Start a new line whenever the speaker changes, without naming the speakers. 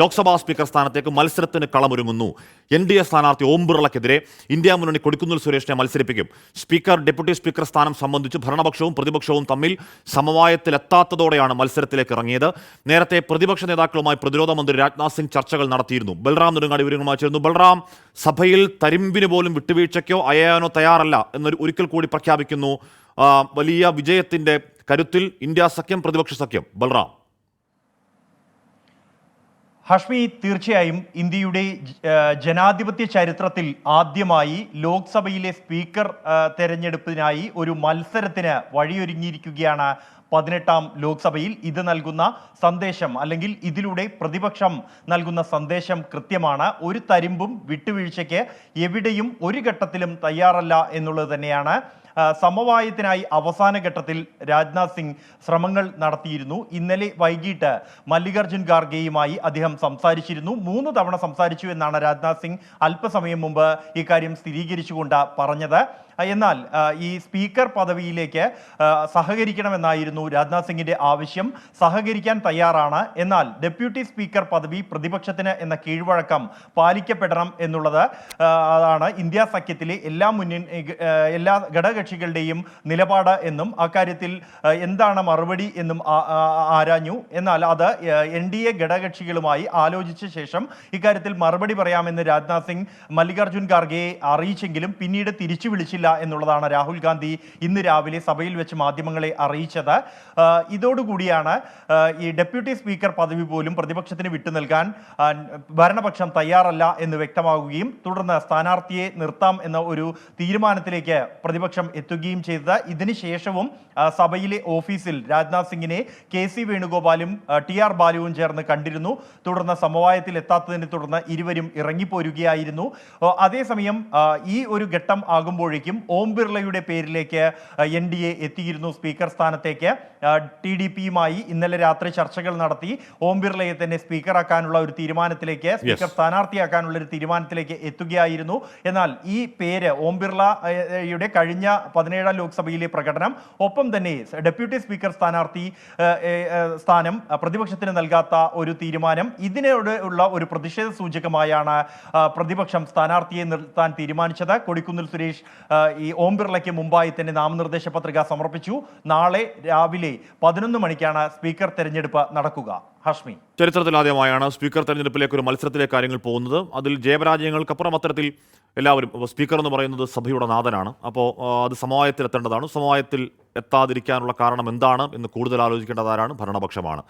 Lok Sabha speaker സ്ഥാനത്തേക്ക് മത്സരത്തിന് കളമൊരുങ്ങുന്നു. N D A സ്ഥാനാർത്ഥി ഓം ബിർളക്കെതിരെ ഇന്ത്യ മുന്നണി കൊടിക്കുന്നിൽ സുരേഷിനെ മത്സരിപ്പിക്കും. സ്പീക്കർ ഡെപ്യൂട്ടി സ്പീക്കർ സ്ഥാനം സംബന്ധിച്ച് ഭരണപക്ഷവും പ്രതിപക്ഷവും തമ്മിൽ സമവായത്തിലെത്താത്തതോടെയാണ് മത്സരത്തിലേക്ക് ഇറങ്ങിയത്. നേരത്തെ പ്രതിപക്ഷ നേതാക്കളുമായി പ്രതിരോധ മന്ത്രി രാജ്നാഥ് സിംഗ് ചർച്ചകൾ നടത്തിയിരുന്നു. ബൽറാം നെടുങ്ങാടി വിവരങ്ങളുമായി ചേർന്നു ബൽറാം സഭയിൽ തരിമ്പിന് പോലും വിട്ടുവീഴ്ചയ്ക്കോ അയയാനോ തയ്യാറല്ല എന്നൊരു ഒരിക്കൽ കൂടി പ്രഖ്യാപിക്കുന്നു. വലിയ വിജയത്തിന്റെ കരുത്തിൽ ഇന്ത്യ സഖ്യം പ്രതിപക്ഷ സഖ്യം. ബൽറാം.
ഹഷ്മി തീർച്ചയായും ഇന്ത്യയുടെ ജനാധിപത്യ ചരിത്രത്തിൽ ആദ്യമായി ലോക്സഭയിലെ സ്പീക്കർ തെരഞ്ഞെടുപ്പിനായി ഒരു മത്സരത്തിന് വഴിയൊരുങ്ങിയിരിക്കുകയാണ് പതിനെട്ടാം ലോക്സഭയിൽ. ഇത് നൽകുന്ന സന്ദേശം അല്ലെങ്കിൽ ഇതിലൂടെ പ്രതിപക്ഷം നൽകുന്ന സന്ദേശം കൃത്യമാണ്. ഒരു തരിമ്പും വിട്ടുവീഴ്ചയ്ക്ക് എവിടെയും ഒരു ഘട്ടത്തിലും തയ്യാറല്ല എന്നുള്ളത് തന്നെയാണ് സമവായത്തിനായി അവസാന ഘട്ടത്തിൽ രാജ്നാഥ് സിംഗ് ശ്രമങ്ങൾ നടത്തിയിരുന്നു. ഇന്നലെ വൈകിട്ട് മല്ലികാർജുൻ ഖാർഗെയുമായി അദ്ദേഹം സംസാരിച്ചിരുന്നു. മൂന്ന് തവണ സംസാരിച്ചു എന്നാണ് രാജ്നാഥ് സിംഗ് അല്പസമയം മുമ്പ് ഇക്കാര്യം സ്ഥിരീകരിച്ചുകൊണ്ട് പറഞ്ഞത്. എന്നാൽ ഈ സ്പീക്കർ പദവിയിലേക്ക് സഹകരിക്കണമെന്നായിരുന്നു രാജ്നാഥ് സിംഗിന്റെ ആവശ്യം. സഹകരിക്കാൻ തയ്യാറാണ്. എന്നാൽ ഡെപ്യൂട്ടി സ്പീക്കർ പദവി പ്രതിപക്ഷത്തിന് എന്ന കീഴ്വഴക്കം പാലിക്കപ്പെടണം എന്നുള്ളത് അതാണ് ഇന്ത്യ സഖ്യത്തിലെ എല്ലാ മുന്നണി എല്ലാ എല്ലാ ഘടകകക്ഷികളുടെയും നിലപാട് എന്നും അക്കാര്യത്തിൽ എന്താണ് മറുപടി എന്നും ആരാഞ്ഞു. എന്നാൽ അത് എൻ ഡി എ ഘടകകക്ഷികളുമായി ആലോചിച്ച ശേഷം ഇക്കാര്യത്തിൽ മറുപടി പറയാമെന്ന് രാജ്നാഥ് സിംഗ് മല്ലികാർജുൻ ഖാർഗെയെ അറിയിച്ചെങ്കിലും പിന്നീട് തിരിച്ചു വിളിച്ചില്ല എന്നുള്ളതാണ് രാഹുൽ ഗാന്ധി ഇന്ന് രാവിലെ സഭയിൽ വെച്ച് മാധ്യമങ്ങളെ അറിയിച്ചത്. ഇതോടുകൂടിയാണ് ഈ ഡെപ്യൂട്ടി സ്പീക്കർ പദവി പോലും പ്രതിപക്ഷത്തിന് വിട്ടു നൽകാൻ ഭരണപക്ഷം തയ്യാറല്ല എന്ന് വ്യക്തമാകുകയും തുടർന്ന് സ്ഥാനാർത്ഥിയെ നിർത്താം എന്ന ഒരു തീരുമാനത്തിലേക്ക് പ്രതിപക്ഷം എത്തുകയും ചെയ്തത്. ഇതിനുശേഷവും സഭയിലെ ഓഫീസിൽ രാജ്നാഥ് സിംഗിനെ കെ സി വേണുഗോപാലും ടി ആർ ബാലുവും ചേർന്ന് കണ്ടിരുന്നു. തുടർന്ന് സമവായത്തിൽ എത്താത്തതിനെ തുടർന്ന് ഇരുവരും ഇറങ്ങിപ്പോരുകയായിരുന്നു. അതേസമയം ഈ ഒരു ഘട്ടം ആകുമ്പോഴേക്കും ഓം ബിർളയുടെ പേരിലേക്ക് എൻ ഡി എ എത്തിയിരുന്നു സ്പീക്കർ സ്ഥാനത്തേക്ക്. ടി ഡി പിയുമായി ഇന്നലെ രാത്രി ചർച്ചകൾ നടത്തി ഓം ബിർളയെ തന്നെ സ്പീക്കറാക്കാനുള്ള ഒരു തീരുമാനത്തിലേക്ക് സ്പീക്കർ സ്ഥാനാർത്ഥിയാക്കാനുള്ള ഒരു തീരുമാനത്തിലേക്ക് എത്തുകയായിരുന്നു. എന്നാൽ ഈ പേര് ഓം ബിർളയുടെ കഴിഞ്ഞ പതിനേഴാം ലോക്സഭയിലെ പ്രകടനം. ഒപ്പം തന്നെ ഡെപ്യൂട്ടി സ്പീക്കർ സ്ഥാനാർത്ഥി സ്ഥാനം പ്രതിപക്ഷത്തിന് നൽകാത്ത ഒരു തീരുമാനം. ഇതിനോട് ഉള്ള ഒരു പ്രതിഷേധ സൂചകമായാണ് പ്രതിപക്ഷം സ്ഥാനാർത്ഥിയെ നിർത്താൻ തീരുമാനിച്ചത്. കൊടിക്കുന്നിൽ സുരേഷ് ഈ ഓം ബിർളയ്ക്ക് മുമ്പായി തന്നെ നാമനിർദ്ദേശ പത്രിക സമർപ്പിച്ചു. നാളെ രാവിലെ പതിനൊന്ന് മണിക്കാണ് സ്പീക്കർ തെരഞ്ഞെടുപ്പ് നടക്കുക. ഹഷ്മി
ചരിത്രത്തിലാദ്യമായാണ് സ്പീക്കർ തെരഞ്ഞെടുപ്പിലേക്ക് ഒരു മത്സരത്തിലേക്ക് കാര്യങ്ങൾ പോകുന്നത്. അതിൽ ജയപരാജയങ്ങൾക്കപ്പുറം അത്തരത്തിൽ എല്ലാവരും സ്പീക്കർ എന്ന് പറയുന്നത് സഭയുടെ നാഥനാണ്. അപ്പോൾ അത് സമവായത്തിൽ എത്തേണ്ടതാണ് സമവായത്തിൽ എത്താതിരിക്കാനുള്ള കാരണം എന്താണ് എന്ന് കൂടുതൽ ആലോചിക്കേണ്ടതാരാണ് ഭരണപക്ഷമാണ്.